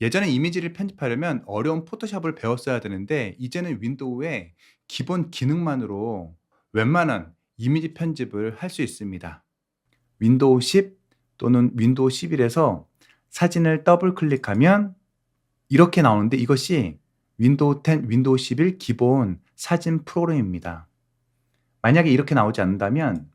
예전에 이미지를 편집하려면 어려운 포토샵을 배웠어야 되는데 이제는 윈도우의 기본 기능만으로 웬만한 이미지 편집을 할 수 있습니다. 윈도우 10 또는 윈도우 11에서 사진을 더블 클릭하면 이렇게 나오는데 이것이 윈도우 10, 윈도우 11 기본 사진 프로그램입니다. 만약에 이렇게 나오지 않는다면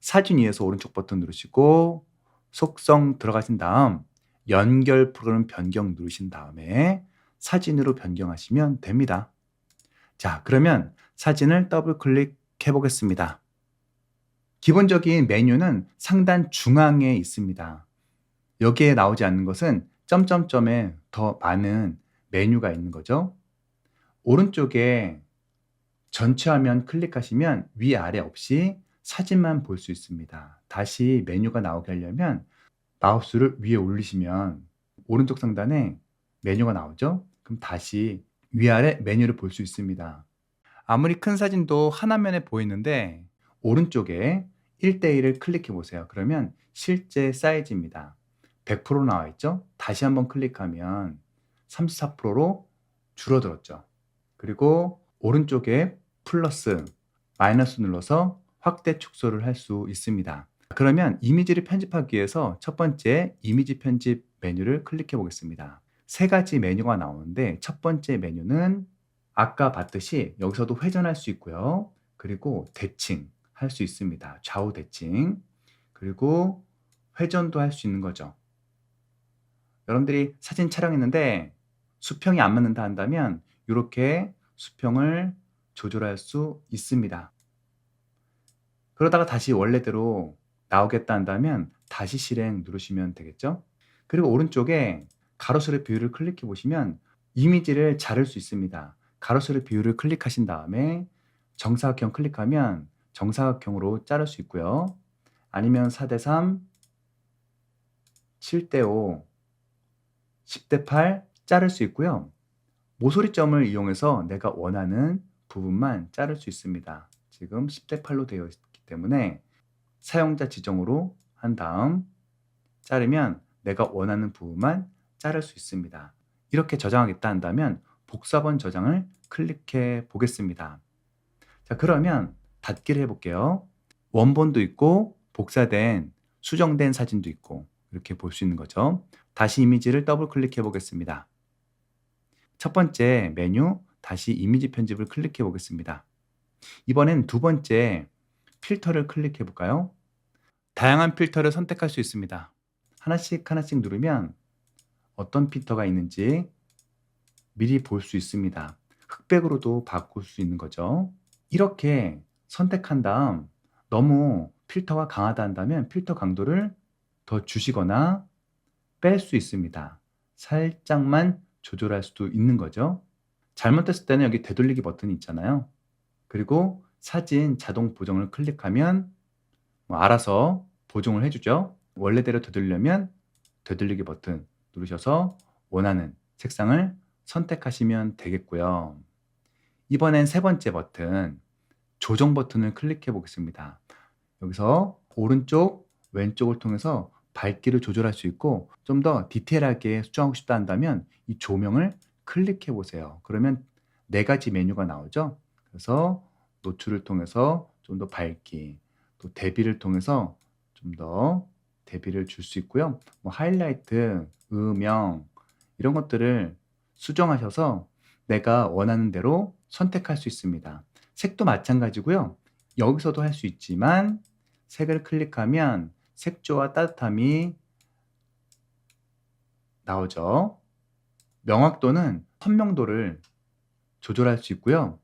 사진 위에서 오른쪽 버튼 누르시고 속성 들어가신 다음 연결 프로그램 변경 누르신 다음에 사진으로 변경하시면 됩니다. 자, 그러면 사진을 더블 클릭해 보겠습니다. 기본적인 메뉴는 상단 중앙에 있습니다. 여기에 나오지 않는 것은 점점점에 더 많은 메뉴가 있는 거죠. 오른쪽에 전체 화면 클릭하시면 위아래 없이 사진만 볼 수 있습니다. 다시 메뉴가 나오게 하려면 마우스를 위에 올리시면 오른쪽 상단에 메뉴가 나오죠. 그럼 다시 위아래 메뉴를 볼 수 있습니다. 아무리 큰 사진도 하나면에 보이는데 오른쪽에 1대1을 클릭해 보세요. 그러면 실제 사이즈입니다. 100% 나와 있죠? 다시 한번 클릭하면 34%로 줄어들었죠. 그리고 오른쪽에 플러스, 마이너스 눌러서 확대 축소를 할 수 있습니다. 그러면 이미지를 편집하기 위해서 첫 번째 이미지 편집 메뉴를 클릭해 보겠습니다. 세 가지 메뉴가 나오는데 첫 번째 메뉴는 아까 봤듯이 여기서도 회전할 수 있고요. 그리고 대칭 할 수 있습니다. 좌우 대칭. 그리고 회전도 할 수 있는 거죠. 여러분들이 사진 촬영했는데 수평이 안 맞는다 한다면 이렇게 수평을 조절할 수 있습니다. 그러다가 다시 원래대로 나오겠다 한다면 다시 실행 누르시면 되겠죠. 그리고 오른쪽에 가로세로 비율을 클릭해 보시면 이미지를 자를 수 있습니다. 가로세로 비율을 클릭하신 다음에 정사각형 클릭하면 정사각형으로 자를 수 있고요. 아니면 4대 3, 7대 5, 10대 8 자를 수 있고요. 모서리점을 이용해서 내가 원하는 부분만 자를 수 있습니다. 지금 10대 8로 되어 있기 때문에 사용자 지정으로 한 다음 자르면 내가 원하는 부분만 자를 수 있습니다. 이렇게 저장하겠다 한다면 복사본 저장을 클릭해 보겠습니다. 자, 그러면 닫기를 해볼게요. 원본도 있고 복사된 수정된 사진도 있고 이렇게 볼 수 있는 거죠. 다시 이미지를 더블 클릭해 보겠습니다. 첫 번째 메뉴 다시 이미지 편집을 클릭해 보겠습니다. 이번엔 두 번째 필터를 클릭해 볼까요? 다양한 필터를 선택할 수 있습니다. 하나씩 하나씩 누르면 어떤 필터가 있는지 미리 볼 수 있습니다. 흑백으로도 바꿀 수 있는 거죠. 이렇게 선택한 다음 너무 필터가 강하다 한다면 필터 강도를 더 주시거나 뺄 수 있습니다. 살짝만 조절할 수도 있는 거죠. 잘못됐을 때는 여기 되돌리기 버튼이 있잖아요. 그리고 사진 자동 보정을 클릭하면 뭐 알아서 보정을 해주죠. 원래대로 되돌리려면 되돌리기 버튼 누르셔서 원하는 색상을 선택하시면 되겠고요. 이번엔 세 번째 버튼 조정 버튼을 클릭해 보겠습니다. 여기서 오른쪽, 왼쪽을 통해서 밝기를 조절할 수 있고 좀 더 디테일하게 수정하고 싶다 한다면 이 조명을 클릭해 보세요. 그러면 네 가지 메뉴가 나오죠. 그래서 노출을 통해서 좀 더 밝기, 또 대비를 통해서 좀 더 대비를 줄 수 있고요. 뭐 하이라이트, 음영 이런 것들을 수정하셔서 내가 원하는 대로 선택할 수 있습니다. 색도 마찬가지고요. 여기서도 할 수 있지만 색을 클릭하면 색조와 따뜻함이 나오죠. 명확도는 선명도를 조절할 수 있고요.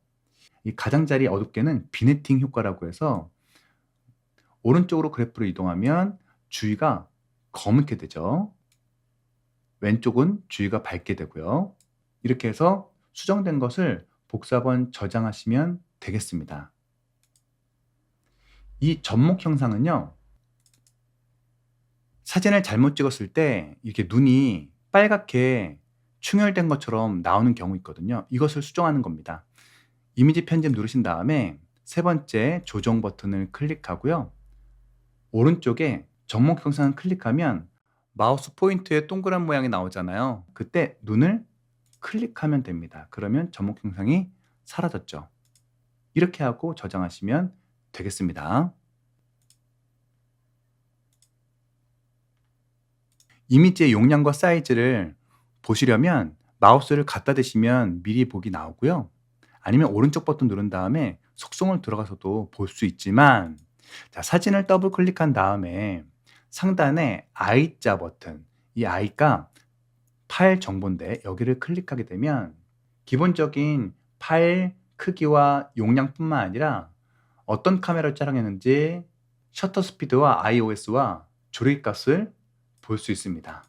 이 가장자리 어둡게는 비네팅 효과라고 해서 오른쪽으로 그래프로 이동하면 주위가 검게 되죠. 왼쪽은 주위가 밝게 되고요. 이렇게 해서 수정된 것을 복사본 저장하시면 되겠습니다. 이 접목 형상은요. 사진을 잘못 찍었을 때 이렇게 눈이 빨갛게 충혈된 것처럼 나오는 경우 있거든요. 이것을 수정하는 겁니다. 이미지 편집 누르신 다음에 세 번째 조정 버튼을 클릭하고요. 오른쪽에 접목 형상을 클릭하면 마우스 포인트에 동그란 모양이 나오잖아요. 그때 눈을 클릭하면 됩니다. 그러면 접목 형상이 사라졌죠. 이렇게 하고 저장하시면 되겠습니다. 이미지의 용량과 사이즈를 보시려면 마우스를 갖다 대시면 미리 보기 나오고요. 아니면 오른쪽 버튼 누른 다음에 속성을 들어가서도 볼 수 있지만 자, 사진을 더블 클릭한 다음에 상단에 I자 버튼 이 I가 파일 정보인데 여기를 클릭하게 되면 기본적인 파일 크기와 용량뿐만 아니라 어떤 카메라를 촬영했는지 셔터 스피드와 iOS와 조리기 값을 볼 수 있습니다.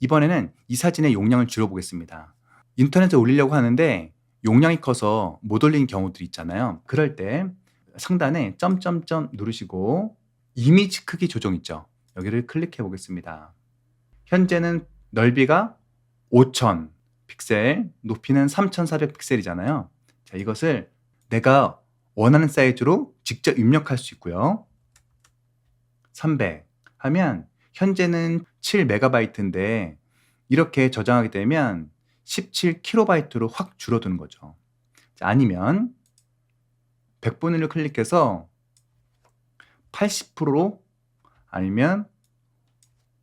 이번에는 이 사진의 용량을 줄여보겠습니다. 인터넷에 올리려고 하는데 용량이 커서 못 올리는 경우들이 있잖아요. 그럴 때 상단에 점점점 누르시고 이미지 크기 조정 있죠. 여기를 클릭해 보겠습니다. 현재는 넓이가 5000 픽셀, 높이는 3400 픽셀이잖아요. 자, 이것을 내가 원하는 사이즈로 직접 입력할 수 있고요. 300 하면 현재는 7메가바이트인데 이렇게 저장하게 되면 17kb로 확 줄어드는 거죠. 자, 아니면 100분위를 클릭해서 80%로 아니면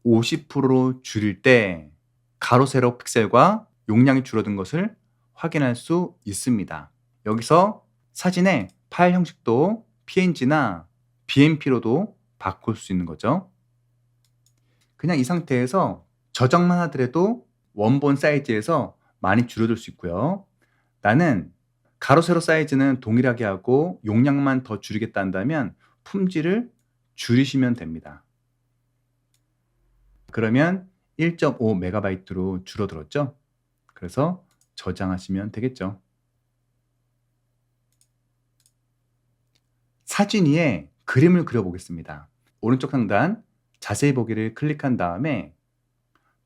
50%로 줄일 때 가로 세로 픽셀과 용량이 줄어든 것을 확인할 수 있습니다. 여기서 사진의 파일 형식도 PNG나 BMP로도 바꿀 수 있는 거죠. 그냥 이 상태에서 저장만 하더라도 원본 사이즈에서 많이 줄어들 수 있고요. 나는 가로 세로 사이즈는 동일하게 하고 용량만 더 줄이겠다 한다면 품질을 줄이시면 됩니다. 그러면 1.5MB로 줄어들었죠. 그래서 저장하시면 되겠죠. 사진 위에 그림을 그려보겠습니다. 오른쪽 상단 자세히 보기를 클릭한 다음에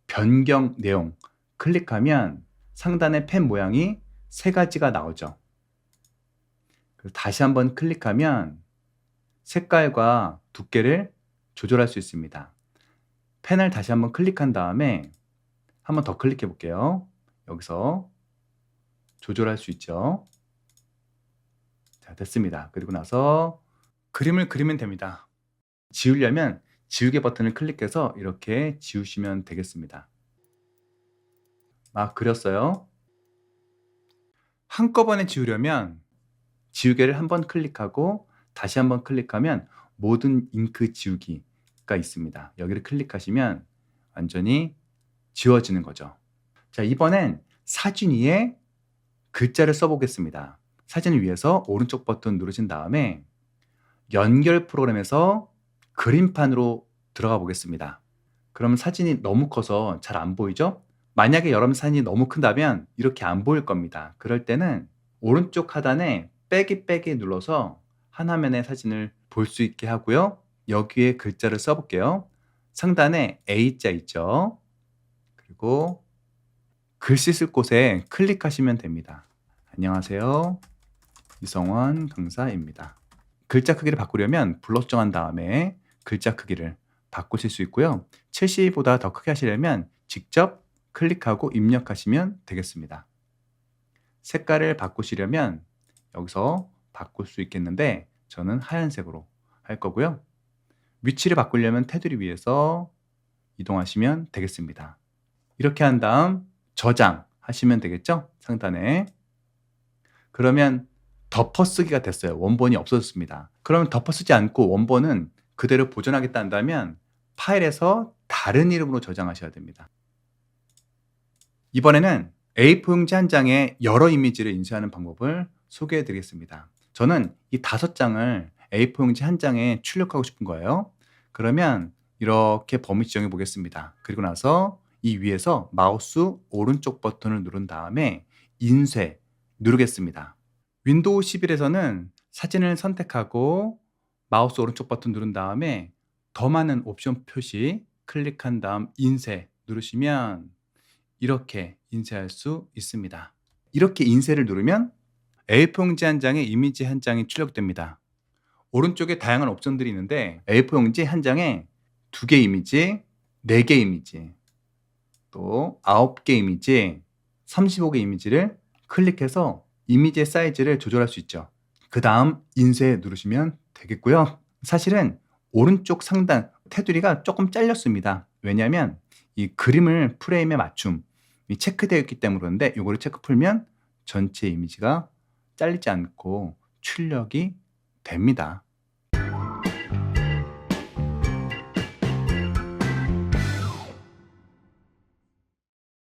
변경 내용 클릭하면 상단에 펜 모양이 세 가지가 나오죠. 다시 한번 클릭하면 색깔과 두께를 조절할 수 있습니다. 펜을 다시 한번 클릭한 다음에 한번 더 클릭해 볼게요. 여기서 조절할 수 있죠. 자, 됐습니다. 그리고 나서 그림을 그리면 됩니다. 지우려면 지우개 버튼을 클릭해서 이렇게 지우시면 되겠습니다. 막 그렸어요. 한꺼번에 지우려면 지우개를 한 번 클릭하고 다시 한 번 클릭하면 모든 잉크 지우기가 있습니다. 여기를 클릭하시면 완전히 지워지는 거죠. 자, 이번엔 사진 위에 글자를 써보겠습니다. 사진을 위해서 오른쪽 버튼 누르신 다음에 연결 프로그램에서 그림판으로 들어가 보겠습니다. 그럼 사진이 너무 커서 잘 안 보이죠? 만약에 여러분 사진이 너무 큰다면 이렇게 안 보일 겁니다. 그럴 때는 오른쪽 하단에 빼기 빼기 눌러서 한 화면의 사진을 볼 수 있게 하고요. 여기에 글자를 써볼게요. 상단에 A자 있죠? 그리고 글씨 쓸 곳에 클릭하시면 됩니다. 안녕하세요. 이성원 강사입니다. 글자 크기를 바꾸려면 불러 정한 다음에 글자 크기를 바꾸실 수 있고요. 70보다 더 크게 하시려면 직접 클릭하고 입력하시면 되겠습니다. 색깔을 바꾸시려면 여기서 바꿀 수 있겠는데 저는 하얀색으로 할 거고요. 위치를 바꾸려면 테두리 위에서 이동하시면 되겠습니다. 이렇게 한 다음 저장 하시면 되겠죠? 상단에. 그러면 덮어쓰기가 됐어요. 원본이 없어졌습니다. 그러면 덮어쓰지 않고 원본은 그대로 보존하겠다 한다면 파일에서 다른 이름으로 저장하셔야 됩니다. 이번에는 A4 용지 한 장에 여러 이미지를 인쇄하는 방법을 소개해 드리겠습니다. 저는 이 다섯 장을 A4 용지 한 장에 출력하고 싶은 거예요. 그러면 이렇게 범위 지정해 보겠습니다. 그리고 나서 이 위에서 마우스 오른쪽 버튼을 누른 다음에 인쇄 누르겠습니다. 윈도우 11에서는 사진을 선택하고 마우스 오른쪽 버튼 누른 다음에 더 많은 옵션 표시 클릭한 다음 인쇄 누르시면 이렇게 인쇄할 수 있습니다. 이렇게 인쇄를 누르면 A4 용지 한 장에 이미지 한 장이 출력됩니다. 오른쪽에 다양한 옵션들이 있는데 A4 용지 한 장에 두 개 이미지, 4개 이미지, 또 9개 이미지, 35개 이미지를 클릭해서 이미지의 사이즈를 조절할 수 있죠. 그 다음 인쇄 누르시면 되겠고요. 사실은 오른쪽 상단 테두리가 조금 잘렸습니다. 왜냐하면 이 그림을 프레임에 맞춤 이 체크되어 있기 때문에 그런데 이거를 체크 풀면 전체 이미지가 잘리지 않고 출력이 됩니다.